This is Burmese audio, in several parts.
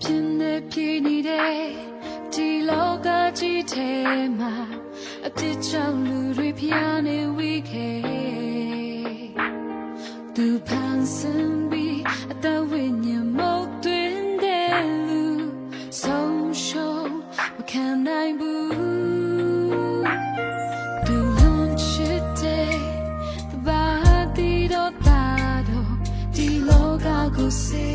ပြင်းနေပြင်းနေတဲ့ဒီလောကကြီးထဲမှာအပြစ်ကြောင့်လူတွေဖျားနေဝိခေသူပန်းစံပြီးအတဝိညာဉ်မောက်တွင်တဲ့လူဆုံးရှုံးမခံနိုင်ဘူးသူလွန်ချစ်တဲ့ဘာတိတော့တာတော့ဒီလောကကိုစေ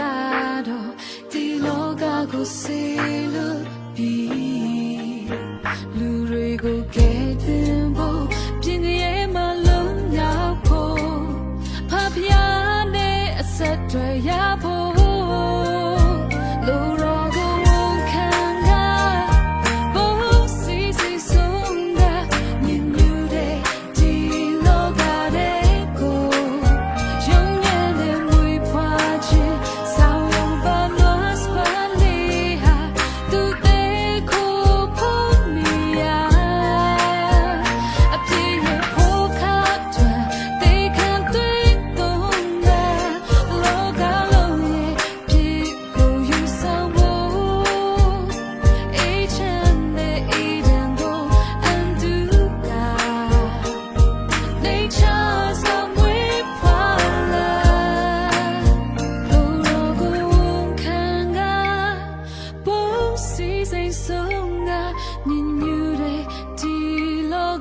တာတော့ဒီလောကကိုစေလို့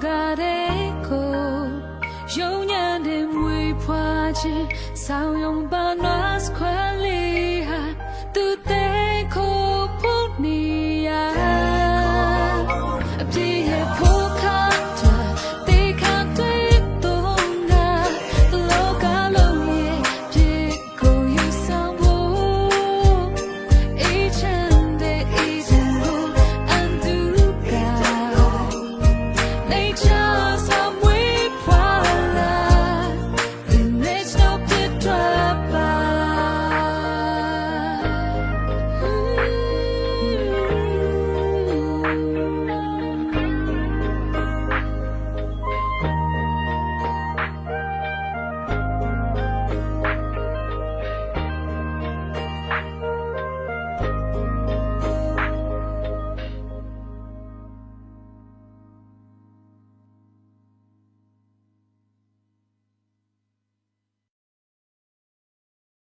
တာတဲ့ကိုယုံညံ့တဲ့မွေဖွာခြင်းဆောင်ယုံပါနွားခွဲ